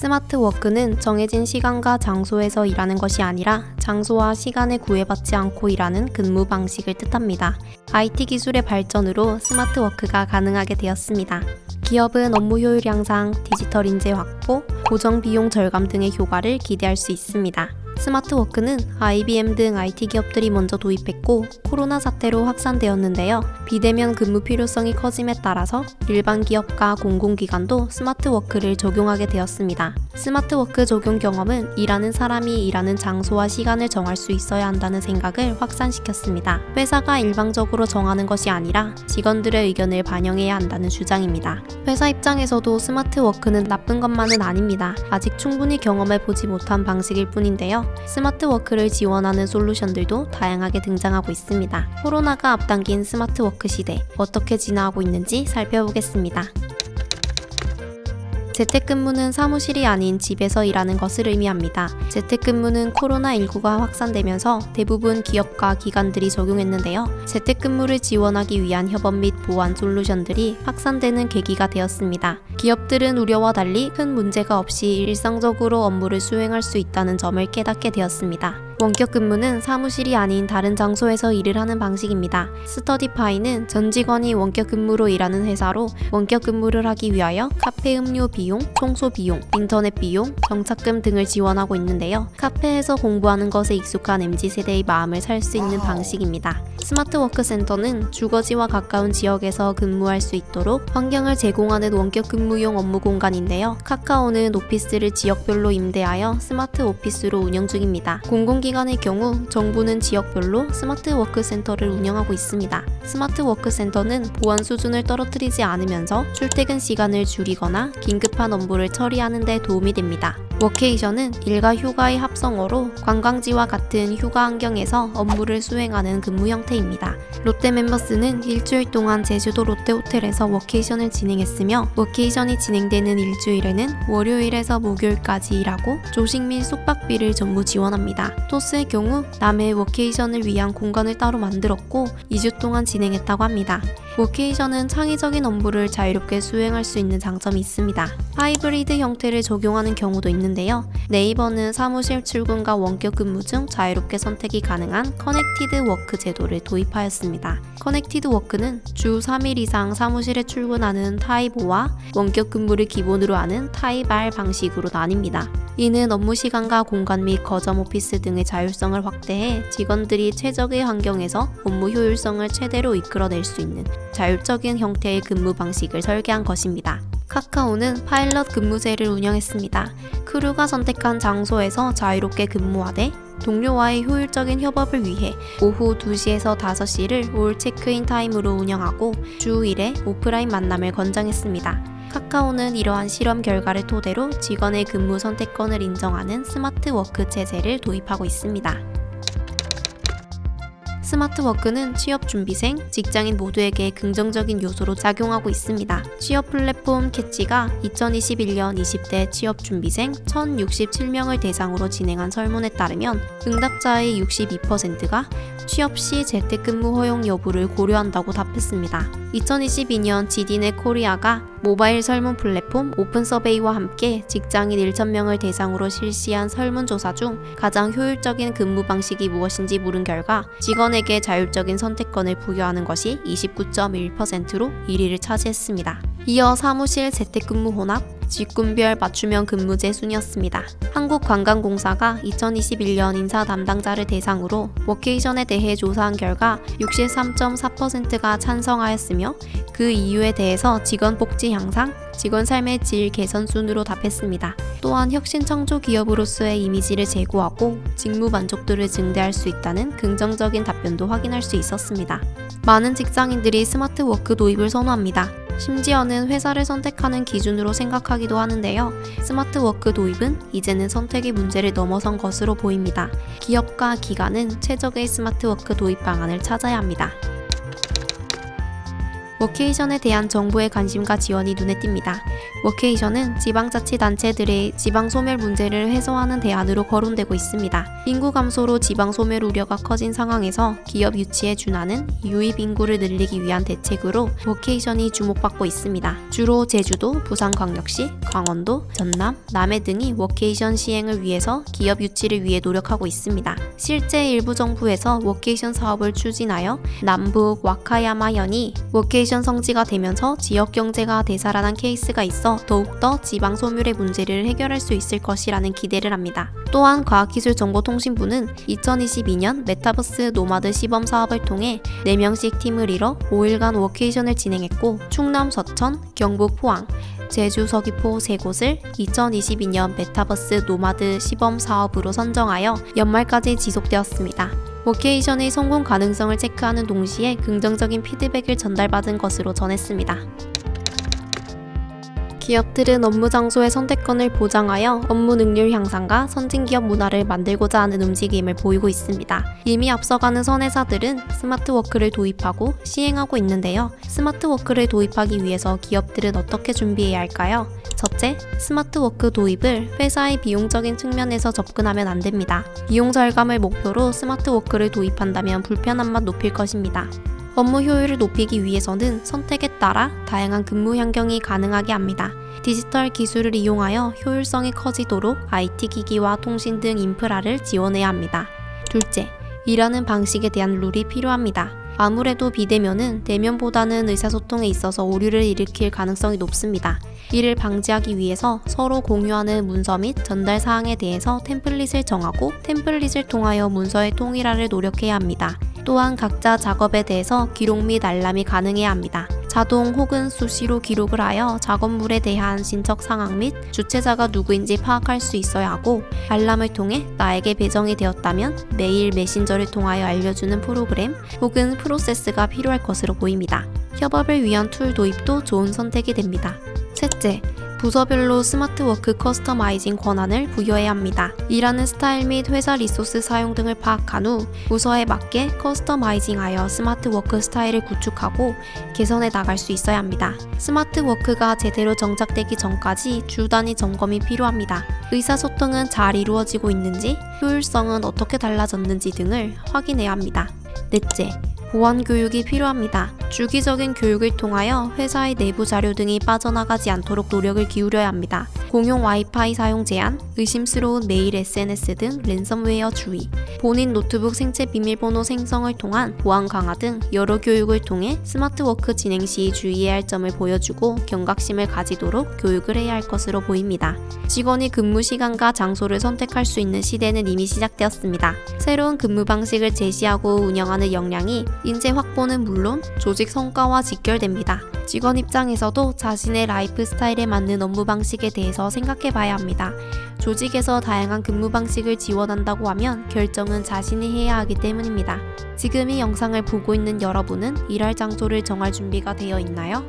스마트 워크는 정해진 시간과 장소에서 일하는 것이 아니라 장소와 시간에 구애받지 않고 일하는 근무 방식을 뜻합니다. IT 기술의 발전으로 스마트 워크가 가능하게 되었습니다. 기업은 업무 효율 향상, 디지털 인재 확보, 고정 비용 절감 등의 효과를 기대할 수 있습니다. 스마트 워크는 IBM 등 IT 기업들이 먼저 도입했고 코로나 사태로 확산되었는데요. 비대면 근무 필요성이 커짐에 따라서 일반 기업과 공공기관도 스마트 워크를 적용하게 되었습니다. 스마트 워크 적용 경험은 일하는 사람이 일하는 장소와 시간을 정할 수 있어야 한다는 생각을 확산시켰습니다. 회사가 일방적으로 정하는 것이 아니라 직원들의 의견을 반영해야 한다는 주장입니다. 회사 입장에서도 스마트 워크는 나쁜 것만은 아닙니다. 아직 충분히 경험해 보지 못한 방식일 뿐인데요. 스마트 워크를 지원하는 솔루션들도 다양하게 등장하고 있습니다. 코로나가 앞당긴 스마트 워크 시대 어떻게 진화하고 있는지 살펴보겠습니다. 재택근무는 사무실이 아닌 집에서 일하는 것을 의미합니다. 재택근무는 코로나19가 확산되면서 대부분 기업과 기관들이 적용했는데요. 재택근무를 지원하기 위한 협업 및 보안 솔루션들이 확산되는 계기가 되었습니다. 기업들은 우려와 달리 큰 문제가 없이 일상적으로 업무를 수행할 수 있다는 점을 깨닫게 되었습니다. 원격 근무는 사무실이 아닌 다른 장소에서 일을 하는 방식입니다. 스터디파이는 전 직원이 원격 근무로 일하는 회사로 원격 근무를 하기 위하여 카페 음료 비용, 청소 비용, 인터넷 비용, 정착금 등을 지원하고 있는데요. 카페에서 공부하는 것에 익숙한 MZ세대의 마음을 살 수 있는 방식입니다. 스마트 워크 센터는 주거지와 가까운 지역에서 근무할 수 있도록 환경을 제공하는 원격 근무용 업무 공간인데요. 카카오는 오피스를 지역별로 임대하여 스마트 오피스로 운영 중입니다. 공공기 관의 경우 정부는 지역별로 스마트 워크 센터를 운영하고 있습니다. 스마트 워크 센터는 보안 수준을 떨어뜨리지 않으면서 출퇴근 시간을 줄이거나 긴급한 업무를 처리하는 데 도움이 됩니다. 워케이션은 일과 휴가의 합성어로 관광지와 같은 휴가 환경에서 업무를 수행하는 근무 형태입니다. 롯데 멤버스는 일주일 동안 제주도 롯데 호텔에서 워케이션을 진행했으며 워케이션이 진행되는 일주일에는 월요일에서 목요일까지 일하고 조식 및 숙박비를 전부 지원합니다. 토스의 경우 남해 워케이션을 위한 공간을 따로 만들었고 2주 동안 진행했다고 합니다. 워케이션은 창의적인 업무를 자유롭게 수행할 수 있는 장점이 있습니다. 하이브리드 형태를 적용하는 경우도 있는데요. 네이버는 사무실 출근과 원격 근무 중 자유롭게 선택이 가능한 커넥티드 워크 제도를 도입하였습니다. 커넥티드 워크는 주 3일 이상 사무실에 출근하는 타입 5와 원격 근무를 기본으로 하는 타입 R 방식으로 나뉩니다. 이는 업무 시간과 공간 및 거점 오피스 등의 자율성을 확대해 직원들이 최적의 환경에서 업무 효율성을 최대로 이끌어낼 수 있는 자율적인 형태의 근무 방식을 설계한 것입니다. 카카오는 파일럿 근무제를 운영했습니다. 크루가 선택한 장소에서 자유롭게 근무하되 동료와의 효율적인 협업을 위해 오후 2시에서 5시를 올 체크인 타임으로 운영하고 주 1회 오프라인 만남을 권장했습니다. 카카오는 이러한 실험 결과를 토대로 직원의 근무 선택권을 인정하는 스마트 워크 체제를 도입하고 있습니다. 스마트 워크는 취업 준비생, 직장인 모두에게 긍정적인 요소로 작용하고 있습니다. 취업 플랫폼 캐치가 2021년 20대 취업 준비생 1,067명을 대상으로 진행한 설문에 따르면 응답자의 62%가 취업 시 재택근무 허용 여부를 고려한다고 답했습니다. 2022년 지디넷 코리아가 모바일 설문 플랫폼 오픈 서베이와 함께 직장인 1,000명을 대상으로 실시한 설문조사 중 가장 효율적인 근무 방식이 무엇인지 물은 결과 직원 에게 자율적인 선택권을 부여하는 것이 29.1%로 1위를 차지했습니다. 이어 사무실 재택근무 혼합, 직군별 맞춤형 근무제 순이었습니다. 한국관광공사가 2021년 인사 담당자를 대상으로 워케이션에 대해 조사한 결과 63.4%가 찬성하였으며 그 이유에 대해서 직원 복지 향상, 직원 삶의 질 개선 순으로 답했습니다. 또한 혁신 창조 기업으로서의 이미지를 제고하고 직무 만족도를 증대할 수 있다는 긍정적인 답변도 확인할 수 있었습니다. 많은 직장인들이 스마트 워크 도입을 선호합니다. 심지어는 회사를 선택하는 기준으로 생각하기도 하는데요. 스마트 워크 도입은 이제는 선택의 문제를 넘어선 것으로 보입니다. 기업과 기관은 최적의 스마트 워크 도입 방안을 찾아야 합니다. 워케이션에 대한 정부의 관심과 지원이 눈에 띕니다. 워케이션은 지방자치단체들의 지방소멸 문제를 해소하는 대안으로 거론되고 있습니다. 인구 감소로 지방소멸 우려가 커진 상황에서 기업 유치에 준하는 유입 인구를 늘리기 위한 대책으로 워케이션이 주목받고 있습니다. 주로 제주도, 부산광역시, 강원도, 전남, 남해 등이 워케이션 시행을 위해서 기업 유치를 위해 노력하고 있습니다. 실제 일부 정부에서 워케이션 사업을 추진하여 남북 와카야마현이 워케 이션 성지가 되면서 지역 경제가 되살아난 케이스가 있어 더욱더 지방 소멸의 문제를 해결할 수 있을 것이라는 기대를 합니다. 또한 과학기술정보통신부는 2022년 메타버스 노마드 시범 사업을 통해 4명씩 팀을 이뤄 5일간 워케이션을 진행했고 충남 서천, 경북 포항, 제주 서귀포 세 곳을 2022년 메타버스 노마드 시범 사업으로 선정하여 연말까지 지속되었습니다. 워케이션의 성공 가능성을 체크하는 동시에 긍정적인 피드백을 전달받은 것으로 전했습니다. 기업들은 업무 장소의 선택권을 보장하여 업무 능률 향상과 선진 기업 문화를 만들고자 하는 움직임을 보이고 있습니다. 이미 앞서가는 선회사들은 스마트 워크를 도입하고 시행하고 있는데요. 스마트 워크를 도입하기 위해서 기업들은 어떻게 준비해야 할까요? 첫째, 스마트 워크 도입을 회사의 비용적인 측면에서 접근하면 안 됩니다. 비용 절감을 목표로 스마트 워크를 도입한다면 불편함만 높일 것입니다. 업무 효율을 높이기 위해서는 선택에 따라 다양한 근무 환경이 가능하게 합니다. 디지털 기술을 이용하여 효율성이 커지도록 IT 기기와 통신 등 인프라를 지원해야 합니다. 둘째, 일하는 방식에 대한 룰이 필요합니다. 아무래도 비대면은 대면보다는 의사소통에 있어서 오류를 일으킬 가능성이 높습니다. 이를 방지하기 위해서 서로 공유하는 문서 및 전달 사항에 대해서 템플릿을 정하고 템플릿을 통하여 문서의 통일화를 노력해야 합니다. 또한 각자 작업에 대해서 기록 및 알람이 가능해야 합니다. 자동 혹은 수시로 기록을 하여 작업물에 대한 신청 상황 및 주체자가 누구인지 파악할 수 있어야 하고 알람을 통해 나에게 배정이 되었다면 메일 메신저를 통하여 알려주는 프로그램 혹은 프로세스가 필요할 것으로 보입니다. 협업을 위한 툴 도입도 좋은 선택이 됩니다. 셋째, 부서별로 스마트워크 커스터마이징 권한을 부여해야 합니다. 일하는 스타일 및 회사 리소스 사용 등을 파악한 후 부서에 맞게 커스터마이징하여 스마트워크 스타일을 구축하고 개선해 나갈 수 있어야 합니다. 스마트워크가 제대로 정착되기 전까지 주 단위 점검이 필요합니다. 의사소통은 잘 이루어지고 있는지, 효율성은 어떻게 달라졌는지 등을 확인해야 합니다. 넷째, 보안 교육이 필요합니다. 주기적인 교육을 통하여 회사의 내부 자료 등이 빠져나가지 않도록 노력을 기울여야 합니다. 공용 와이파이 사용 제한, 의심스러운 메일 SNS 등 랜섬웨어 주의, 본인 노트북 생체 비밀번호 생성을 통한 보안 강화 등 여러 교육을 통해 스마트워크 진행 시 주의해야 할 점을 보여주고 경각심을 가지도록 교육을 해야 할 것으로 보입니다. 직원이 근무 시간과 장소를 선택할 수 있는 시대는 이미 시작되었습니다. 새로운 근무 방식을 제시하고 운영하는 역량이 인재 확보는 물론 조직 성과와 직결됩니다. 직원 입장에서도 자신의 라이프 스타일에 맞는 업무 방식에 대해서 생각해 봐야 합니다. 조직에서 다양한 근무 방식을 지원한다고 하면 결정은 자신이 해야 하기 때문입니다. 지금 이 영상을 보고 있는 여러분은 일할 장소를 정할 준비가 되어 있나요?